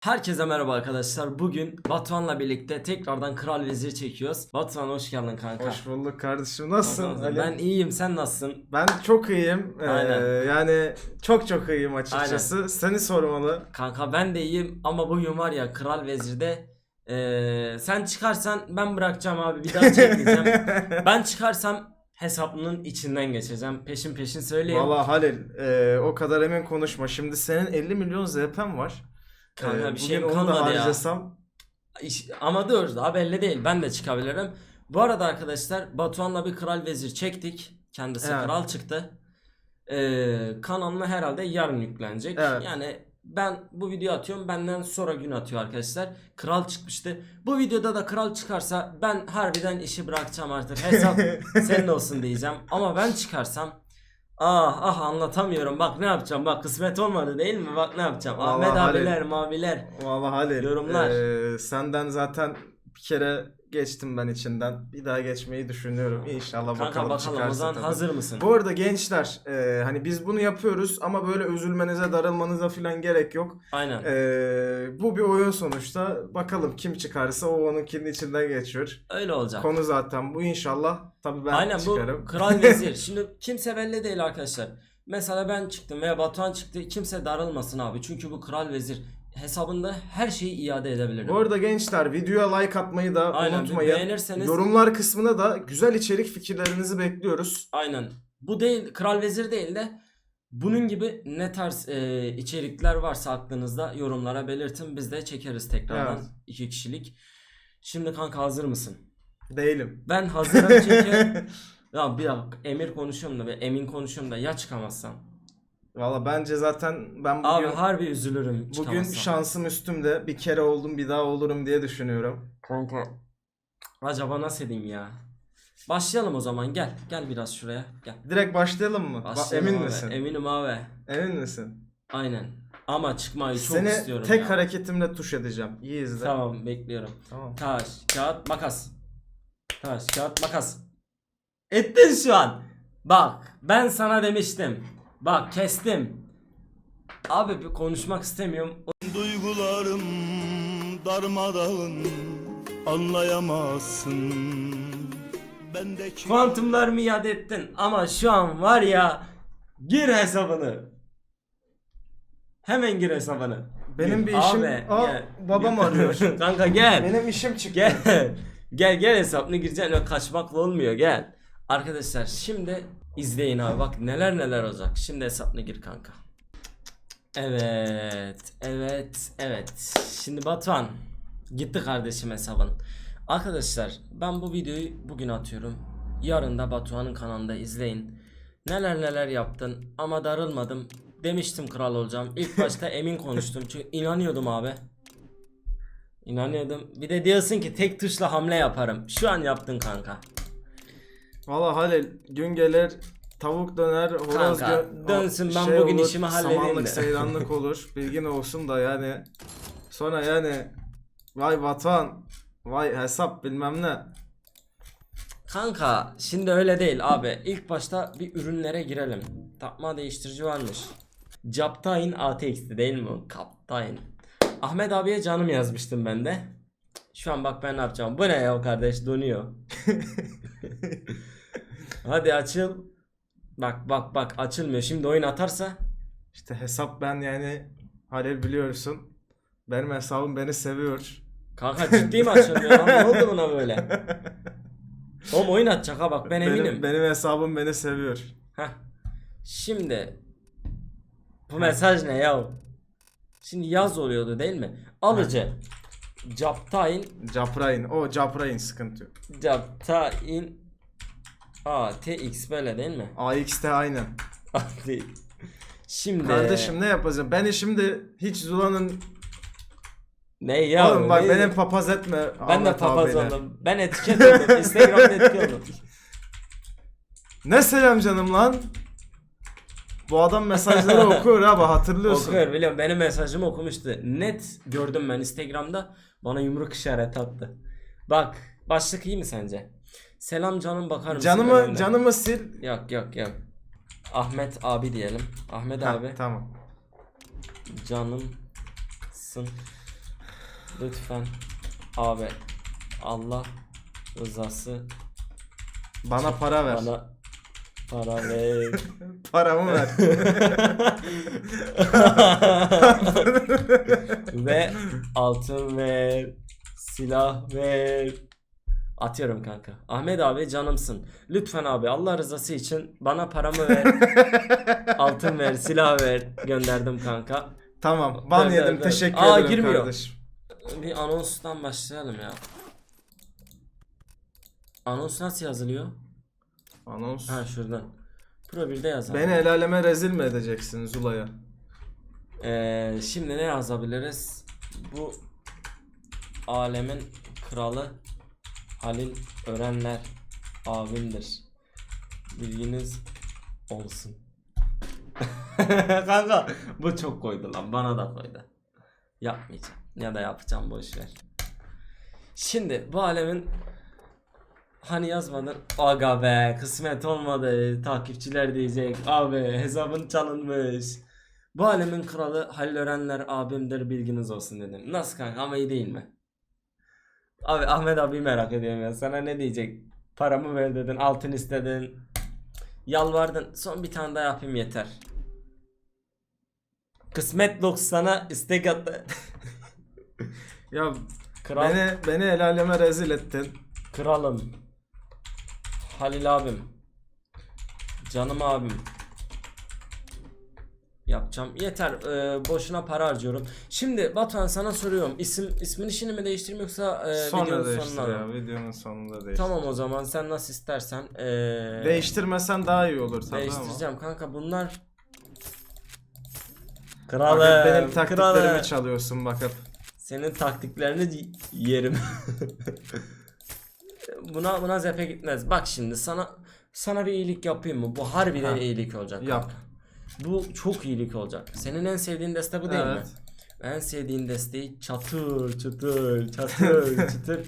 Herkese merhaba arkadaşlar. Bugün Batuhan'la birlikte tekrardan Kral Vezir çekiyoruz. Batuhan hoş geldin kanka. Hoş bulduk kardeşim. Nasılsın Ali? Ben iyiyim. Sen nasılsın? Ben çok iyiyim. Ee, Aynen. yani çok çok iyiyim açıkçası. Seni sormalı. Kanka ben de iyiyim ama bugün var ya Kral Vezir'de eee, sen çıkarsan ben bırakacağım abi. Bir daha çekmeyeceğim. ben çıkarsam hesaplının içinden geçeceğim. Peşin peşin söyleyeyim. Valla Halil e, o kadar emin konuşma. Şimdi senin 50 milyon ZP'm var. Kanka Ee, bir bugün şeyim onu da kalmadı ya. harcasam İş- ama dur daha belli değil. Ben de çıkabilirim. Bu arada arkadaşlar Batuhan'la bir Kral Vezir çektik. Kendisi Evet. kral çıktı. Ee, kanalına herhalde yarın yüklenecek. Evet. Yani ben bu video atıyorum. Benden sonra gün atıyor arkadaşlar. Kral çıkmıştı. Bu videoda da kral çıkarsa ben harbiden işi bırakacağım artık. Hesap senin olsun diyeceğim. Ama ben çıkarsam Ah ah anlatamıyorum. Bak ne yapacağım. Bak kısmet olmadı değil mi? Bak ne yapacağım. Vallahi Ahmet Halil. abiler, maviler. Valla Halil. Yorumlar. e, senden zaten bir kere geçtim ben içinden. Bir daha geçmeyi düşünüyorum. İnşallah Kanka bakalım, bakalım o zaman tabii. hazır mısın? Bu arada gençler e, hani biz bunu yapıyoruz ama böyle üzülmenize darılmanıza falan gerek yok. Aynen. Ee, bu bir oyun sonuçta. Bakalım kim çıkarsa o onunkinin içinden geçiyor. Öyle olacak. Konu zaten bu inşallah. Tabii ben Aynen çıkarım. bu kral vezir. Şimdi kimse belli değil arkadaşlar. Mesela ben çıktım veya Batuhan çıktı. Kimse darılmasın abi. Çünkü bu kral vezir hesabında her şeyi iade edebilirim. Bu arada gençler videoya like atmayı da Aynen, unutmayın. beğenirseniz- Yorumlar kısmına da güzel içerik fikirlerinizi bekliyoruz. Aynen. Bu değil kral vezir değil de bunun gibi ne tarz e, içerikler varsa aklınızda yorumlara belirtin. Biz de çekeriz tekrardan Evet. iki kişilik. Şimdi kanka hazır mısın? Değilim. Ben hazırım çünkü ya bir dakika Emir konuşuyorum da ve Emin konuşuyorum da ya çıkamazsam. Valla bence zaten ben bugün Abi harbi üzülürüm bugün çıkamazsam. şansım üstümde. Bir kere oldum bir daha olurum diye düşünüyorum. Kanka. Acaba nasıl edeyim ya? Başlayalım o zaman gel. Gel biraz şuraya. Gel. Direkt başlayalım mı? Ba- Başlayalım Emin abi. misin? Eminim abi. Emin misin? Aynen. Ama çıkmayı çok Seni istiyorum tek ya. hareketimle tuş edeceğim. İyi izle. Tamam bekliyorum. Tamam. Taş, kağıt, makas. Taş, kağıt, makas. Ettin şu an. Bak ben sana demiştim. Bak kestim. Abi bir konuşmak istemiyorum. Duygularım darmadağın anlayamazsın Bendeki Kuantumlarımı iade ettin ama şu an var ya gir hesabını. Hemen gir hesabını. Benim bir işim- Abi, Aa, gel. babam Gel. arıyor. Kanka gel. Benim işim çıktı. Gel. gel gel hesabını gireceksin öyle kaçmakla olmuyor gel. Arkadaşlar şimdi izleyin abi bak neler neler olacak. Şimdi hesabını gir kanka. Evet, evet, evet. Şimdi Batuhan gitti kardeşim hesabın. Arkadaşlar ben bu videoyu bugün atıyorum. Yarın da Batuhan'ın kanalında izleyin. Neler neler yaptın ama darılmadım. Demiştim kral olacağım. İlk başta emin konuştum çünkü inanıyordum abi. İnanıyordum. Bir de diyorsun ki tek tuşla hamle yaparım. Şu an yaptın kanka. Valla Halil gün gelir tavuk döner horoz Kanka, gö- dönsün, ben şey bugün işimi halledeyim Samanlık de. seyranlık olur bilgin olsun da yani sonra yani vay vatan vay hesap bilmem ne Kanka şimdi öyle değil abi. İlk başta bir ürünlere girelim. Takma değiştirici varmış. Captain ATX'ti değil mi? Captain. Ahmet abiye canım yazmıştım ben de. Şu an bak ben ne yapacağım. Bu ne ya kardeş donuyor. Hadi açıl. Bak bak bak açılmıyor. Şimdi oyun atarsa işte hesap ben yani Halil biliyorsun benim hesabım beni seviyor Kanka ciddi mi açılmıyor lan? Ne oldu buna böyle? Oğlum oyun atacak ha bak ben eminim. benim, benim hesabım beni seviyor Heh. Şimdi bu mesaj ne ya? Şimdi yaz oluyordu değil mi? Alıcı. Captain Caprain o Caprain sıkıntı yok Captain A T X böyle değil mi? AXT aynen. Şimdi Kardeşim ne yapacağım beni şimdi hiç Zula'nın ne ya? Oğlum bak ne- beni papaz etme ben de papaz abiyle. oldum. Ben etiket oldum. Instagram'da etiket oldum. Ne selam canım lan? Bu adam mesajları okuyor abi hatırlıyorsun. Okuyor biliyorum. Benim mesajımı okumuştu. Net gördüm ben Instagram'da. Bana yumruk işareti attı. Bak başlık iyi mi sence? Selam canım bakar mısın? Canımı önümde? canımı sil. Yok yok yok. Ahmet abi diyelim. Ahmet Ha, abi tamam. canımsın. Lütfen abi Allah rızası Bana para ver. bana para ver. Paramı ver. Ve altın ver. Silah ver. Atıyorum kanka. Ahmet abi canımsın. Lütfen abi Allah rızası için bana paramı ver. altın ver, silah ver. Gönderdim kanka. tamam. Ban yedim. ver. Teşekkür Aa, ederim girmiyor. kardeşim. Bir anonstan başlayalım ya. Anons nasıl yazılıyor? Anons. Ha şuradan. Pro 1'de yazalım. Beni el aleme rezil mi edeceksin Zula'ya? Ee, şimdi ne yazabiliriz? Bu alemin kralı Halil Örenler abimdir. Bilginiz olsun. Kanka bu çok koydu lan bana da koydu. Yapmayacağım ya da yapacağım boş ver. Şimdi bu alemin hani yazmadın aga be kısmet olmadı takipçiler diyecek abi hesabın çalınmış. Bu alemin kralı Halil Örenler abimdir bilginiz olsun dedim. Nasıl kanka ama iyi değil mi? Abi Ahmet abi merak ediyorum ya. Sana ne diyecek? Paramı ver dedin, altın istedin. Yalvardın. Son bir tane daha yapayım yeter. Kısmet 90'a istek attı. Ya Kral, beni beni el aleme rezil ettin. kralım. Halil abim. Canım abim. Yapacağım. Yeter. Ee, boşuna para harcıyorum. Şimdi Batuhan sana soruyorum. İsim ismin işini mi değiştireyim yoksa e, Sonra videonun değiştir sonuna ya. Videonun sonunda değiştir. Tamam o zaman sen nasıl istersen. Ee, Değiştirmesen daha iyi olur tabii ama. değiştireceğim kanka bunlar. Bak Kralım. hep benim taktiklerimi kralım. çalıyorsun bak hep. Senin taktiklerini y- yerim. buna buna zepe gitmez. Bak şimdi sana sana bir iyilik yapayım mı? Bu harbiden Ha. iyilik olacak. Yap. Bu çok iyilik olacak. Senin en sevdiğin deste bu değil mi? Evet. En sevdiğin desteği çatır çatır çatır çatır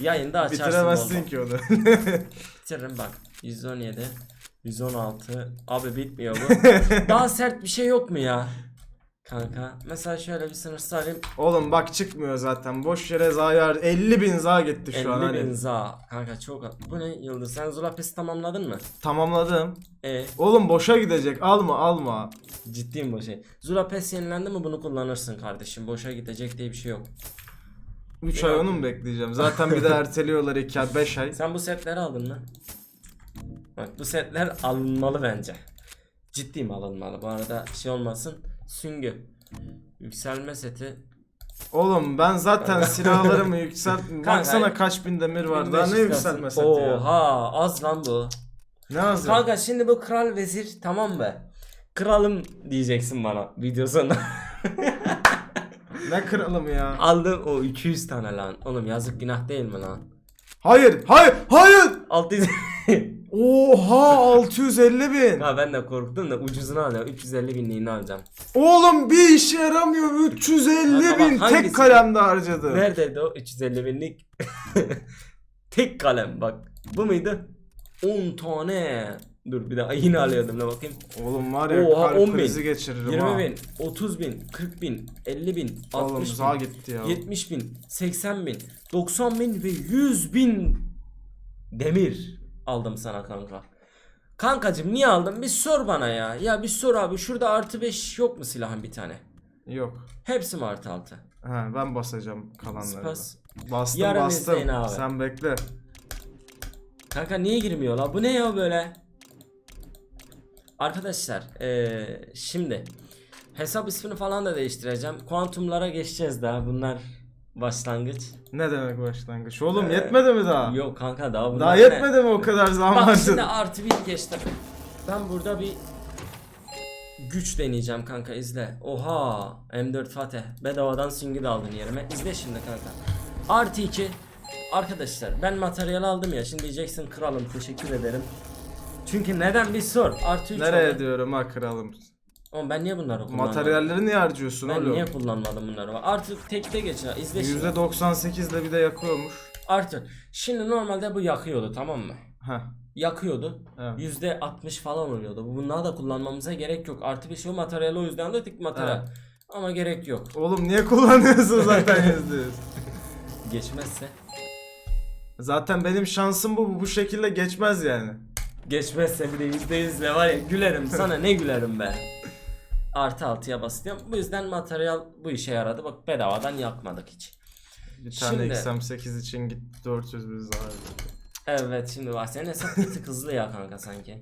yayında açarsın. Bitiremezsin oğlum. ki onu. Bitiririm bak. 117 116 Abi bitmiyor bu. Daha sert bir şey yok mu ya? Kanka mesela şöyle bir sınırsız alayım. Oğlum bak çıkmıyor zaten. Boş yere zayar. 50 bin za gitti 50 şu an bin hani. za. Kanka çok. Bu ne Yıldız? Sen Zulapes'i tamamladın mı? Tamamladım. E Oğlum boşa gidecek. Alma alma. ciddiyim bu şey. Zulapes yenilendi mi bunu kullanırsın kardeşim. Boşa gidecek diye bir şey yok. 3 ay onu mu bekleyeceğim? Zaten bir de erteliyorlar 2 ay 5 ay. Sen bu setleri aldın mı? Bak bu setler alınmalı bence. Ciddiyim alınmalı. Bu arada şey olmasın. Süngü. Yükselme seti. Oğlum ben zaten silahlarımı yükselt... Kanka, Baksana kaç bin demir var. Daha ne 1500 yükselme kalsın. seti ya? Oha az lan bu. Ne az ya? Kanka şimdi bu kral vezir tamam mı? Kralım diyeceksin bana video sonunda. Ne kralım ya? Aldım o 200 tane lan. Oğlum yazık günah değil mi lan? Hayır hayır hayır. 600 Oha 650 bin. Ha ben de korktum da ucuzunu alacağım. 350 binliğini alacağım. Oğlum bir işe yaramıyor. 350 Kanka bak, bin hangisi? tek kalemde harcadı. Neredeydi o 350 binlik? Tek kalem bak. Bu muydu? 10 tane. Dur bir daha yine alıyordum ne bakayım. Oğlum var ya Oha, 10 kalp bin. krizi geçiririm 20 ha. bin, 30 bin, 40 bin, 50 bin, Oğlum 60 za bin, gitti ya. 70 bin, 80 bin, 90 bin ve 100 bin demir aldım sana kanka. Kankacım niye aldın? Bir sor bana ya. Ya bir sor abi. Şurada artı 5 yok mu silahın bir tane? Yok. Hepsi mi artı 6? Ha ben basacağım kalanları. Da. Bastım Yarın bastım. izleyin abi. Sen bekle. Kanka niye girmiyor la? Bu ne ya böyle? Arkadaşlar eee, şimdi hesap ismini falan da değiştireceğim. Kuantumlara geçeceğiz daha. Bunlar başlangıç. Ne demek başlangıç? Oğlum Ee, yetmedi mi daha? Yok kanka daha Daha ne? yetmedi mi o kadar zaman Bak şimdi artı bir geçtim. Ben burada bir güç deneyeceğim kanka izle. Oha M4 Fatih bedavadan süngü de aldın yerime. İzle şimdi kanka. Artı 2 Arkadaşlar ben materyal aldım ya şimdi diyeceksin kralım teşekkür ederim. Çünkü neden bir sor. Artı 3 Nereye diyorum ha kralım? Oğlum ben niye bunları kullanmadım? Materyalleri niye harcıyorsun ben oğlum? niye kullanmadım bunları? Artık tekte geç ya. İzle şimdi. %98 ile bir de yakıyormuş. Artık şimdi normalde bu yakıyordu tamam mı? Heh. yakıyordu. Evet. Yüzde 60 falan oluyordu. Bunları da kullanmamıza gerek yok. Artı bir şey o materyali o yüzden de tek materyal. Evet. Ama gerek yok. Oğlum niye kullanıyorsun zaten yüzde yüz? Geçmezse. Zaten benim şansım bu. Bu, bu şekilde geçmez yani. Geçmezse bir de yüzde yüzle var ya gülerim sana ne gülerim be. Artı altıya basıyorum. Bu yüzden materyal bu işe yaradı. Bak bedavadan yakmadık hiç. Bir tane Şimdi- XM8 için git 400 bir zarar verdi. Evet şimdi var. Senin hesap bir tık hızlı ya kanka sanki.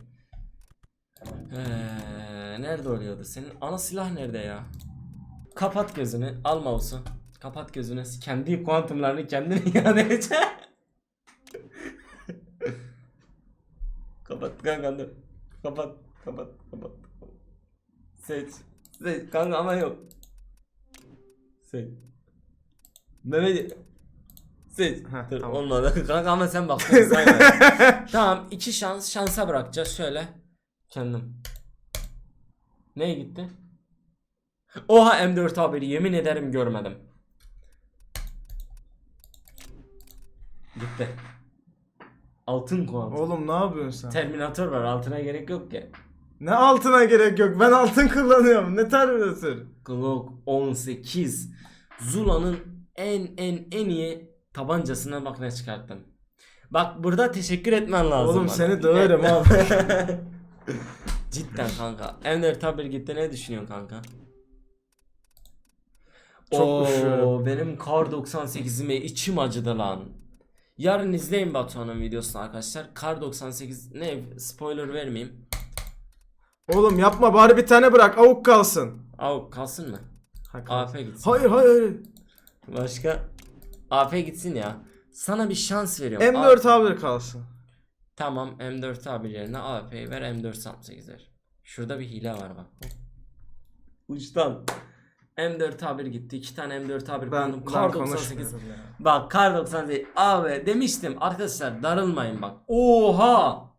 Ee, nerede oluyordu? Senin ana silah nerede ya? Kapat gözünü. Al mouse'u. Kapat gözünü. Kendi kuantumlarını kendine iade edecek. kapat kanka dur. Kapat. Kapat. Kapat. Seç. Seç. Kanka ama yok. Seç. Mehmet. Seç. Heh, Dur tamam. olmadı. Kanka ama sen bak. tamam iki şans şansa bırakacağız şöyle. Kendim. Neye gitti? Oha M4 haberi yemin ederim görmedim. Gitti. Altın kuantum. Oğlum ne yapıyorsun sen? Terminator var altına gerek yok ki. Ne altına gerek yok. Ben altın kullanıyorum. Ne Terminator? Glock 18 Zula'nın en en en iyi tabancasına bak ne çıkarttım. Bak burada teşekkür etmen lazım. Oğlum bana. seni döverim abi. Cidden kanka. Ender Tabir gitti ne düşünüyorsun kanka? Çok Oo, üşüyorum. benim Kar 98'ime içim acıdı lan. Yarın izleyin Batuhan'ın videosunu arkadaşlar. Kar 98 ne spoiler vermeyeyim. Oğlum yapma bari bir tane bırak. Avuk kalsın. Av kalsın mı? Ha, kalsın. AP gitsin. Hayır hayır. hayır. Başka? AP gitsin ya. Sana bir şans veriyorum. M4 abi kalsın. Tamam M4 tabir yerine ver M468 ver. Şurada bir hile var bak. Uçtan. M4 tabir gitti. iki tane M4 tabir Ben, kullandım. ben Kar 98. konuşmuyorum ya. Bak Kar 98. Abi demiştim arkadaşlar darılmayın bak. Oha.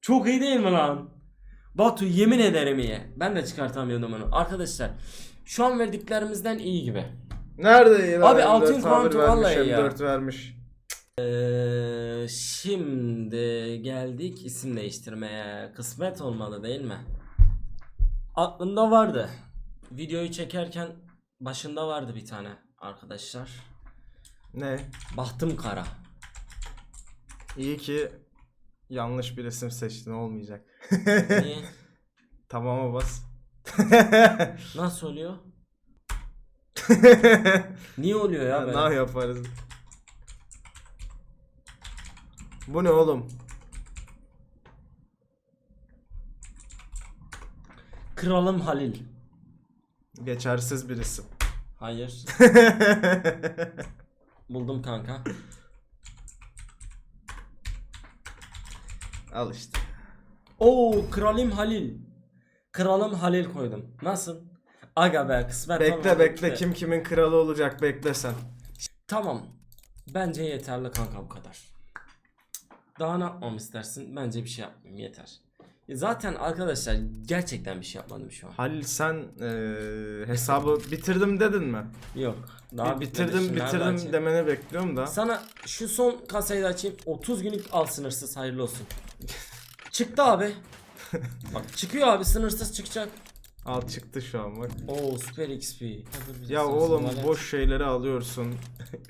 Çok iyi değil mi lan? Batu yemin ederim iyi. Ben de çıkartamıyordum onu. Arkadaşlar şu an verdiklerimizden iyi gibi. Nerede iyi lan? Abi M4 altın kuantum vallahi ya. M4 vermiş. Ee, şimdi geldik isim değiştirmeye. Kısmet olmalı değil mi? Aklımda vardı. Videoyu çekerken başında vardı bir tane arkadaşlar. Ne? Bahtım kara. İyi ki yanlış bir isim seçtin olmayacak. Niye? Tamama bas. Nasıl oluyor? Niye oluyor ya ne böyle? yaparız? Bu ne oğlum? Kralım Halil. Geçersiz bir isim. Hayır. Buldum kanka. Al işte. Oo kralım Halil. Kralım Halil koydum. Nasıl? Aga be kısmet Bekle bekle kim kimin kralı olacak bekle sen. Tamam. Bence yeterli kanka bu kadar. Daha ne yapmam istersin? Bence bir şey yapmayayım yeter. E Zaten arkadaşlar gerçekten bir şey yapmadım şu an. Halil sen eee, hesabı bitirdim dedin mi? Yok. Daha bitirdim bitirdim açayım? demeni bekliyorum da. Sana şu son kasayı da açayım. 30 günlük al sınırsız hayırlı olsun. Çıktı abi. Bak çıkıyor abi sınırsız çıkacak. Al çıktı şu an bak. Oo süper XP. Ya oğlum boş şeyleri alıyorsun.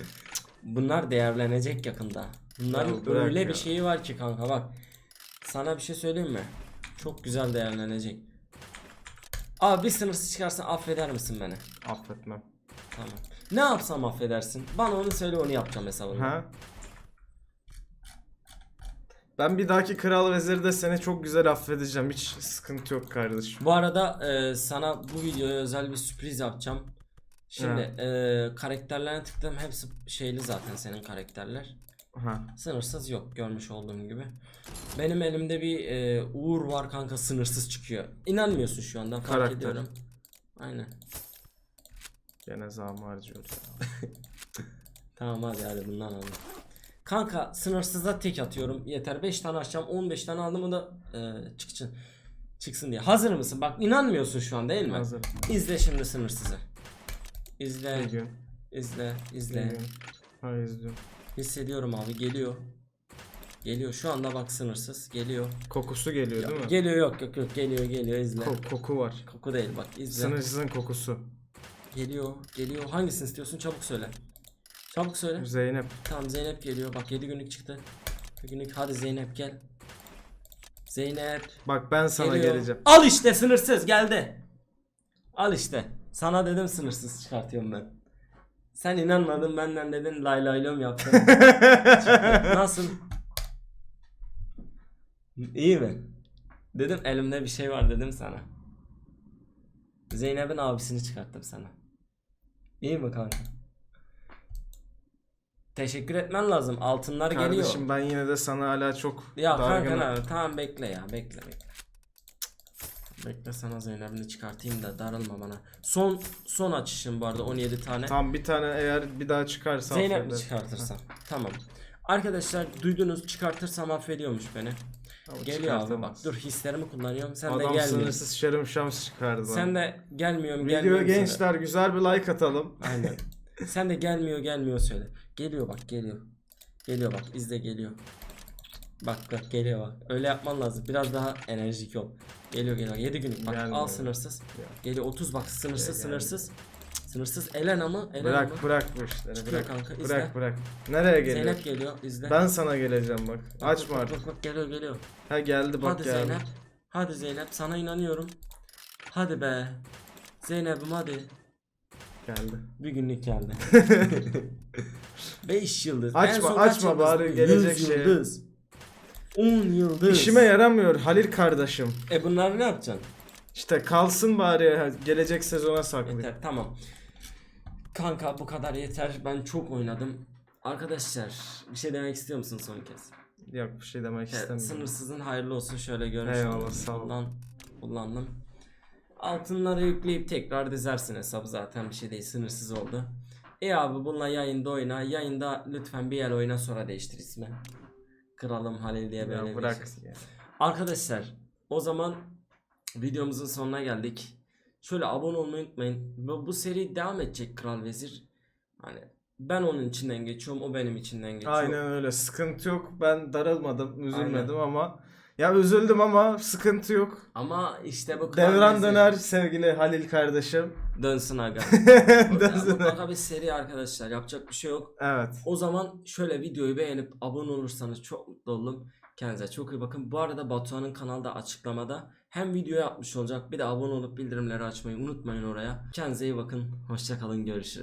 Bunlar değerlenecek yakında. Bunların Ya öyle ya. bir şeyi var ki kanka bak. Sana bir şey söyleyeyim mi? Çok güzel değerlenecek. Abi bir sınırsız çıkarsan affeder misin beni? Affetmem. Tamam. Ne yapsam affedersin? Bana onu söyle onu yapacağım hesabını. Ha? Ben bir dahaki kral vezirde seni çok güzel affedeceğim. Hiç sıkıntı yok kardeşim. Bu arada e, sana bu videoya özel bir sürpriz yapacağım. Şimdi e, karakterlerine tıkladım. Hepsi şeyli zaten senin karakterler. Ha. Sınırsız yok görmüş olduğum gibi. Benim elimde bir e, Uğur var kanka sınırsız çıkıyor. İnanmıyorsun şu anda fark Karakter. ediyorum. Aynen. Gene zam harcıyoruz. Tamam hadi hadi bundan aldım. Kanka sınırsıza tek atıyorum. Yeter 5 tane açacağım. 15 tane aldım mı da e, çıksın. Çıksın diye. Hazır mısın? Bak inanmıyorsun şu an değil mi? Hazır. İzle şimdi sınırsızı. İzle, Ne diyorsun? izle, izle. Ha izliyorum. Hissediyorum abi geliyor. Geliyor şu anda bak sınırsız geliyor. Kokusu geliyor değil mi? Geliyor yok yok yok geliyor geliyor izle. Ko- koku var. Koku değil bak izle. Sınırsızın kokusu. Geliyor, geliyor. Hangisini istiyorsun? Çabuk söyle. Çabuk söyle. Zeynep. Tamam Zeynep geliyor. Bak 7 günlük çıktı. Bir günlük hadi Zeynep gel. Zeynep Bak ben sana geliyor. geleceğim. Al işte sınırsız geldi. Al işte. Sana dedim sınırsız çıkartıyorum ben. Sen inanmadın benden dedin lay laylom yaptın. Nasıl? İyi mi? Dedim elimde bir şey var dedim sana. Zeynep'in abisini çıkarttım sana. İyi mi kanka? Teşekkür etmen lazım. Altınlar geliyor. Kardeşim ben yine de sana hala çok Ya kanka ne? Tamam bekle ya bekle bekle. Bekle sana Zeynep'ini çıkartayım da darılma bana. Son son açışım bu arada 17 tane. Tamam bir tane eğer bir daha çıkarsa Zeynep mi affeder. çıkartırsam? Tamam. Arkadaşlar duydunuz çıkartırsam affediyormuş beni. Ama Geliyor abi bak dur hislerimi kullanıyorum. Sen de Adam gelmiyorsun. sınırsız şarım şams çıkardı. Sen de gelmiyorum Video gelmiyorum gençler güzel bir like atalım. Aynen. Sen de gelmiyor gelmiyor söyle. Geliyor bak geliyor. Geliyor bak izle geliyor. Bak bak geliyor bak. Öyle yapman lazım. Biraz daha enerjik ol. Geliyor geliyor. 7 günlük bak Gelmiyor. al sınırsız. Geliyor 30 bak sınırsız Ya, sınırsız. Sınırsız elen ama elen Bırak ama. bırak bu işleri Çıkıyor bırak. kanka, izle. bırak bırak. Nereye geliyor? Zeynep geliyor izle. Ben sana geleceğim bak. Bak, Açma bak, artık. Bak bak geliyor geliyor. Ha geldi bak Hadi geldi. Zeynep. Hadi Zeynep sana inanıyorum. Hadi be. Zeynep'im hadi. Geldi. Bir günlük geldi. 5 yıldız. Açma, açma yıldız? bari 100 gelecek şey. yıldız. 10 yıldız. İşime yaramıyor Halil kardeşim. E bunları ne yapacaksın? İşte kalsın bari gelecek sezona saklayayım. Yeter tamam. Kanka bu kadar yeter. Ben çok oynadım. Arkadaşlar bir şey demek istiyor musun son kez? Yok bir şey demek Evet, istemiyorum. sınırsızın hayırlı olsun şöyle görmüş Eyvallah, sağ ol. Kullan, kullandım. Altınları yükleyip tekrar dizersin hesabı zaten bir şey değil sınırsız oldu. E abi bununla yayında oyna. Yayında lütfen bir yer oyna sonra değiştir ismi. Kralım Halil diye böyle Ya bir bırak. şey. Arkadaşlar o zaman videomuzun sonuna geldik. Şöyle abone olmayı unutmayın. Bu, bu seri devam edecek Kral Vezir. Hani ben onun içinden geçiyorum, o benim içinden geçiyor. Aynen öyle. Sıkıntı yok. Ben darılmadım, üzülmedim Aynen. ama ya üzüldüm ama sıkıntı yok. Ama işte bu Devran döner sevgili Halil kardeşim. Dönsün aga. Dönsün. Bu aga bir seri arkadaşlar. Yapacak bir şey yok. Evet. O zaman şöyle videoyu beğenip abone olursanız çok mutlu olurum. Kendinize çok iyi bakın. Bu arada Batuhan'ın kanalda açıklamada hem video yapmış olacak bir de abone olup bildirimleri açmayı unutmayın oraya. Kendinize iyi bakın. Hoşçakalın. Görüşürüz.